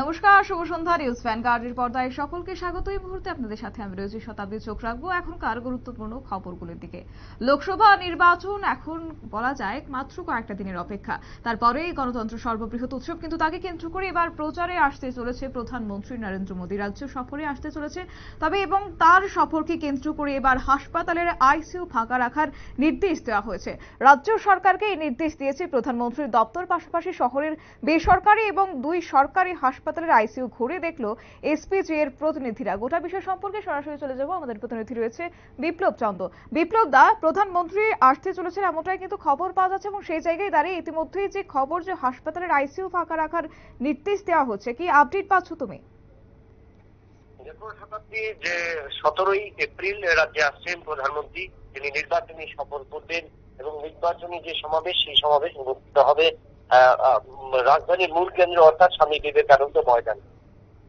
নমস্কার, শুভ সন্ধ্যা নিউজ ভ্যানগার্ডের পর্দায় সকলকে স্বাগত। এই মুহূর্তে আপনাদের সাথে আমি রয়েছি শতাব্দী চোখ রাখব এখনকার গুরুত্বপূর্ণ খবরগুলোর দিকে। লোকসভা নির্বাচন এখন বলা যায় মাত্র কয়েকটা দিনের অপেক্ষা। তারপরে গণতন্ত্র সর্ববৃহৎ উৎসব কিন্তু তাকে কেন্দ্র করে এবার প্রচারে আসতে চলেছে প্রধানমন্ত্রী নরেন্দ্র মোদী। রাজ্য সফরে আসতে চলেছে। তবে এবং তার সফরকে কেন্দ্র করে এবার হাসপাতালের আইসিইউ ফাঁকা রাখার নির্দেশ দেওয়া হয়েছে। রাজ্য সরকারকে এই নির্দেশ দিয়েছে প্রধানমন্ত্রীর দপ্তর, পাশাপাশি শহরের বেসরকারি এবং দুই সরকারি হাসপাতালের আইসিইউ ঘুরে দেখল এসপিজি এর প্রতিনিধিরা। গোটা বিষয় সম্পর্কে সরাসরি চলে যাব। আমাদের প্রতিনিধি রয়েছে বিপ্লব চন্দ। বিপ্লব দা, প্রধানমন্ত্রী আসতে চলেছেন এমনটাই কিন্তু খবর পাওয়া যাচ্ছে এবং সেই জায়গায় দাঁড়িয়ে ইতিমধ্যেই যে খবর যে হাসপাতালের আইসিইউ ফাঁকা রাখার নির্দেশ দেওয়া হচ্ছে, কি আপডেট পাচ্ছ তুমি? যে সতেরোই এপ্রিল রাজ্যে আসছেন প্রধানমন্ত্রী, তিনি নির্বাচনী সফর করবেন এবং নির্বাচনী যে সমাবেশ, সেই সমাবেশ অনুষ্ঠিত হবে। রাজধানীর মূল কেন্দ্র অর্থাৎ স্বামী বিবেকানন্দ ময়দান।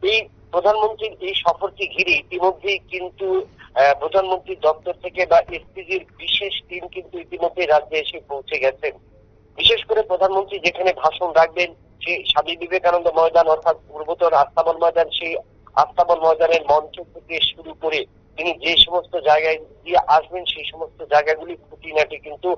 এই প্রধানমন্ত্রীর এই সফরকে ঘিরে ইতিমধ্যেই কিন্তু প্রধানমন্ত্রীর দপ্তর থেকে বা এসপিজির বিশেষ টিম কিন্তু ইতিমধ্যে রাজ্যে এসে পৌঁছে গেছেন। বিশেষ করে প্রধানমন্ত্রী যেখানে ভাষণ রাখবেন সেই স্বামী বিবেকানন্দ ময়দান অর্থাৎ পূর্বতন আস্তাবল ময়দান, সেই আস্তাবল ময়দানের মঞ্চ থেকে শুরু করে তিনি যে সমস্ত জায়গায় দিয়ে আসবেন, সেই সমস্ত জায়গাগুলি খুঁটিনাটি কিন্তু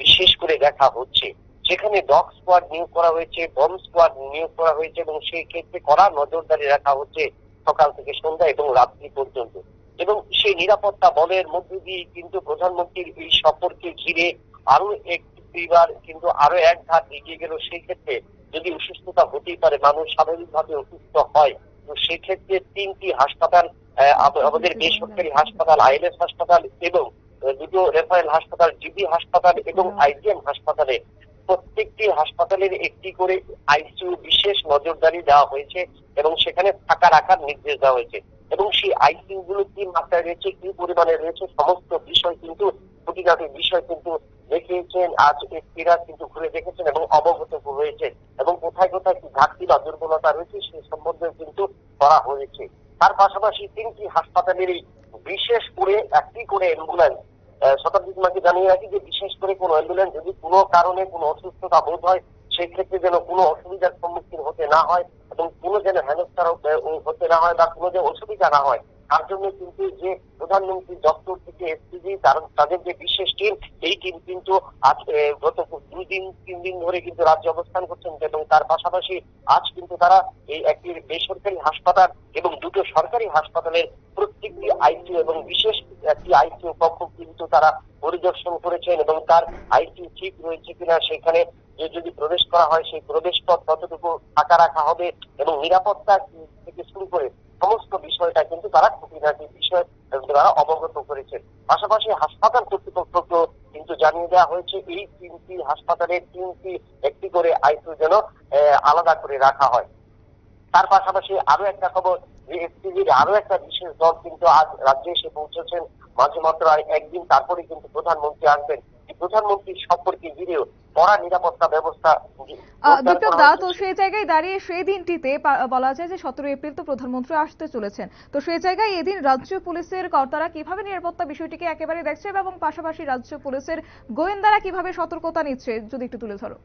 বিশেষ করে দেখা হচ্ছে। সেখানে ডগ স্কোয়াড নিয়োগ করা হয়েছে বম স্কোয়াড নিয়োগ করা হয়েছে এবং সেই ক্ষেত্রে কড়া নজরদারি রাখা হচ্ছে সকাল থেকে সন্ধ্যা এবং রাত্রি পর্যন্ত। এবং সেই নিরাপত্তা বলের মধ্যে দিয়ে কিন্তু প্রধানমন্ত্রীর এই সফরকে ঘিরে আরও একটিবার কিন্তু আরও এক ধাপ এগিয়ে গেল। সেই ক্ষেত্রে যদি অসুস্থতা হতেই পারে মানুষ স্বাভাবিকভাবে অসুস্থ হয় তো সেক্ষেত্রে তিনটি হাসপাতাল আমাদের বেসরকারি হাসপাতাল আইএলএস হাসপাতাল এবং দুটো রেফারেল হাসপাতাল জিবি হাসপাতাল এবং আইজিএম হাসপাতালে প্রত্যেকটি হাসপাতালের একটি করে আইসিইউ বিশেষ নজরদারি দেওয়া হয়েছে এবং সেখানে ফাঁকা রাখার নির্দেশ দেওয়া হয়েছে। এবং সেই আইসিইউ গুলো কি মাত্রায় রয়েছে, কি পরিমাণে রয়েছে, সমস্ত বিষয় কিন্তু খুঁটিনাটি বিষয় কিন্তু দেখিয়েছেন। আজ এরা কিন্তু ঘুরে দেখেছেন এবং অবগত হয়েছেন এবং কোথায় কোথায় কি ঘাটতি বা দুর্বলতা রয়েছে সে সম্বন্ধে কিন্তু করা হয়েছে। তার পাশাপাশি তিনটি হাসপাতালেরই বিশেষ করে একটি করে অ্যাম্বুলেন্স শতাব্দী মাকে জানিয়ে রাখি যে, বিশেষ করে কোনো অ্যাম্বুলেন্স যদি কোনো কারণে কোনো অসুস্থতা বোধ হয়, সেক্ষেত্রে যেন কোনো অসুবিধার সম্মুখীন হতে না হয় এবং কোনো যেন হেনস্থার হতে না হয় বা কোনো যেন অসুবিধা না হয় তার জন্য কিন্তু যে প্রধানমন্ত্রী দপ্তর থেকে এসপিজি তাদের যে বিশেষ টিম এই টিম কিন্তু আজ গত দুই দিন তিন দিন ধরে কিন্তু রাজ্যে অবস্থান করছেন এবং তার পাশাপাশি আজ কিন্তু তারা এই একটি বেসরকারি হাসপাতাল এবং দুটো সরকারি হাসপাতালের প্রত্যেকটি আইসিইউ এবং বিশেষ একটি আইসিইউ কক্ষ কিন্তু তারা পরিদর্শন করেছেন এবং তার আইসিইউ ঠিক রয়েছে কিনা সেখানে যে যদি প্রবেশ করা হয়, সেই প্রবেশ পথ কতটুকু ফাঁকা রাখা হবে এবং নিরাপত্তা থেকে শুরু করে সমস্ত বিষয়টা কিন্তু তারা খুঁটিনাটি বিষয় তারা অবগত করেছেন। পাশাপাশি হাসপাতাল কর্তৃপক্ষকে কিন্তু জানিয়ে দেওয়া হয়েছে, এই তিনটি হাসপাতালের তিনটি একটি করে আইসিইউ যেন আলাদা করে রাখা হয়। তার পাশাপাশি আরও একটা খবর, যে এসপিজির আরও একটা বিশেষ দল কিন্তু আজ রাজ্যে এসে পৌঁছেছেন মাঝে মাত্র আর একদিন তারপরে কিন্তু প্রধানমন্ত্রী আসবেন। প্রধানমন্ত্রী সম্পর্কে ঘিরেও কড়া নিরাপত্তা ব্যবস্থা বিপ্লব দা তো সেই জায়গায় দাঁড়িয়ে সেই দিনটিতে বলা যায় যে সতেরো এপ্রিল তো প্রধানমন্ত্রী আসতে চলেছেন। তো সেই জায়গায় এদিন রাজ্য পুলিশের কর্তারা কীভাবে নিরাপত্তা বিষয়টিকে একেবারে দেখছে এবং পাশাপাশি রাজ্য পুলিশের গোয়েন্দারা কীভাবে সতর্কতা নিচ্ছে যদি একটু তুলে ধরো।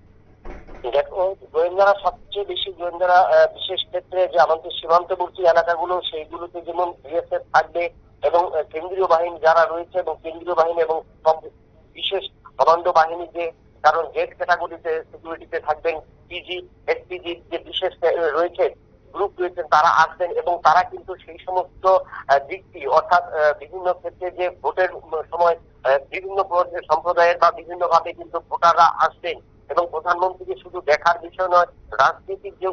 দেখো গোয়েন্দারা সবচেয়ে বেশি গোয়েন্দারা বিশেষ ক্ষেত্রে যে আমাদের সীমান্তবর্তী এলাকাগুলো সেইগুলোতে যেমন বিএসএফ থাকবে এবং কেন্দ্রীয় বাহিনী যারা রয়েছে এবং কেন্দ্রীয় বাহিনী এবং বিশেষ কমান্ডো বাহিনী যে কারণ জেড ক্যাটাগরিতে সিকিউরিটিতে থাকবেন পিজি এসপিজি যে বিশেষ রয়েছে গ্রুপ রয়েছেন, তারা আসবেন এবং তারা কিন্তু সেই সমস্ত দিকটি অর্থাৎ বিভিন্ন ক্ষেত্রে যে ভোটের সময় বিভিন্ন সম্প্রদায়ের বা বিভিন্নভাবে কিন্তু ভোটাররা আসবেন। এবং প্রধানমন্ত্রীকে শুধু দেখার বিষয় নয় রাজনৈতিক যে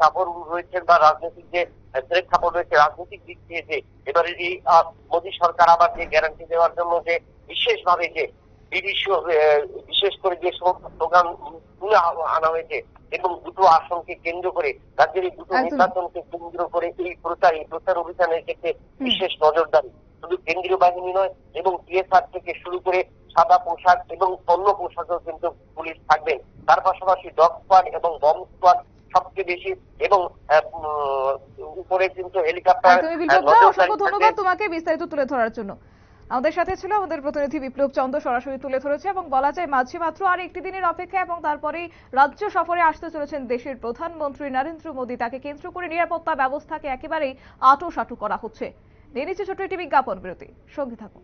চাপর রয়েছে বা রাজনৈতিক যে প্রেক্ষাপট রয়েছে রাজনৈতিক দিক দিয়ে যে এবারে এই মোদী সরকার আবার যে গ্যারান্টি দেওয়ার জন্য যে বিশেষভাবে যে বিদেশি বিশেষ করে যে সমস্ত স্লোগান তুলে আনা হয়েছে এবং দুটো আসনকে কেন্দ্র করে রাজ্যের এই দুটো। নির্বাচনকে কেন্দ্র করে এই প্রচার এই প্রচার অভিযানের ক্ষেত্রে বিশেষ নজরদারি শুধু কেন্দ্রীয় বাহিনী নয় এবং টিএসআর থেকে শুরু করে সাদা পোশাক এবং অন্য পোশাকও কিন্তু পুলিশ থাকবেন তার পাশাপাশি ডগ স্কোয়াড এবং বম স্কোয়াড সবচেয়ে বেশি এবং উপরে কিন্তু হেলিকপ্টার অসংখ্য ধন্যবাদ তোমাকে বিস্তারিত তুলে ধরার জন্য। আমাদের সাথে ছিল আমাদের প্রতিনিধি বিপ্লব চন্দ্র সরাসরি তুলে ধরেছে এবং বলা যায় মাঝে মাত্র আর একটি দিনের অপেক্ষা এবং তারপরেই রাজ্য সফরে আসতে চলেছেন দেশের প্রধানমন্ত্রী নরেন্দ্র মোদী। তাকে কেন্দ্র করে নিরাপত্তা ব্যবস্থাকে একেবারেই আটোসাটু করা হচ্ছে। নিয়ে নিচ্ছে ছোট্ট একটি বিজ্ঞাপন বিরতি। সঙ্গে থাকুন।